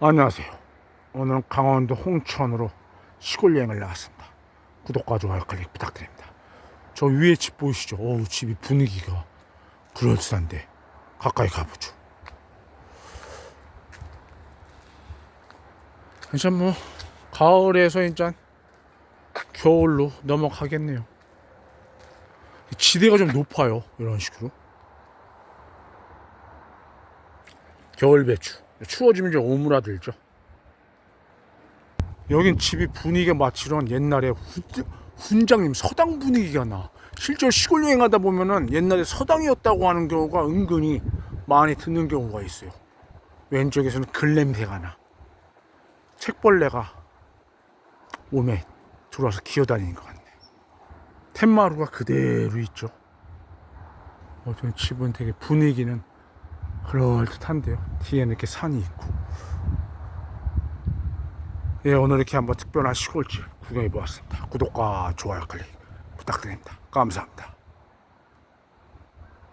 안녕하세요. 오늘은 강원도 홍천으로 시골 여행을 나왔습니다. 구독과 좋아요 클릭 부탁드립니다. 저 위에 집 보이시죠? 어우, 집이 분위기가 그럴싸한데 가까이 가보죠. 이제 뭐 가을에서 이제 겨울로 넘어가겠네요. 지대가 좀 높아요. 이런 식으로. 겨울 배추. 추워지면 이제 오므라들죠. 여긴 집이 분위기가 마치 이런 옛날에 훈- 훈장님 서당 분위기가 나. 실제로 시골 여행하다 보면은 옛날에 서당이었다고 하는 경우가 은근히 많이 듣는 경우가 있어요. 왼쪽에서는 글냄새가 나. 책벌레가 몸에 들어와서 기어다니는 것 같네. 텐마루가 그대로 있죠. 어, 저 집은 되게 분위기는 그럴듯한데요. 뒤에는 이렇게 산이 있고. 예, 오늘 이렇게 한번 특별한 시골집 구경해 보았습니다. 구독과 좋아요 클릭 부탁드립니다. 감사합니다.